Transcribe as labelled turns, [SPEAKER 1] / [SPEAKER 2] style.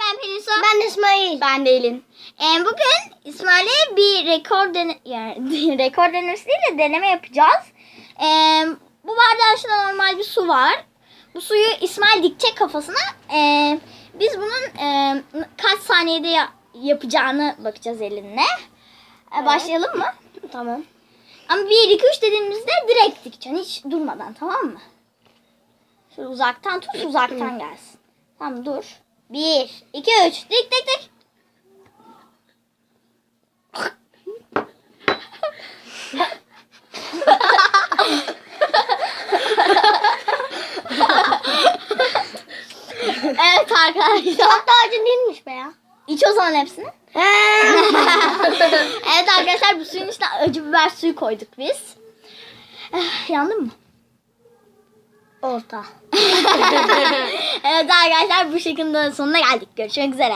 [SPEAKER 1] ben Pelin Su.
[SPEAKER 2] Ben İsmail.
[SPEAKER 1] Ben de Elin. Ee, bugün İsmail'e bir rekor dene yani rekor denemesi değil de deneme yapacağız. Ee, bu bardağın içinde normal bir su var. Bu suyu İsmail dikecek kafasına. Ee, biz bunun e, kaç saniyede ya- yapacağını bakacağız elinle. Ee, Başlayalım mı?
[SPEAKER 2] Tamam.
[SPEAKER 1] Ama 1, 2, 3 dediğimizde direkt dikeceksin. Hiç durmadan tamam mı? Şöyle uzaktan tut uzaktan gelsin. Tamam dur. 1, 2, 3. Dik dik dik. evet arkadaşlar.
[SPEAKER 2] Da acı değilmiş be ya.
[SPEAKER 1] İç o zaman hepsini. evet arkadaşlar bu suyun içine acı biber suyu koyduk biz. Eh, Yandın mı?
[SPEAKER 2] Orta.
[SPEAKER 1] evet arkadaşlar bu şekilde sonuna geldik. Görüşmek üzere.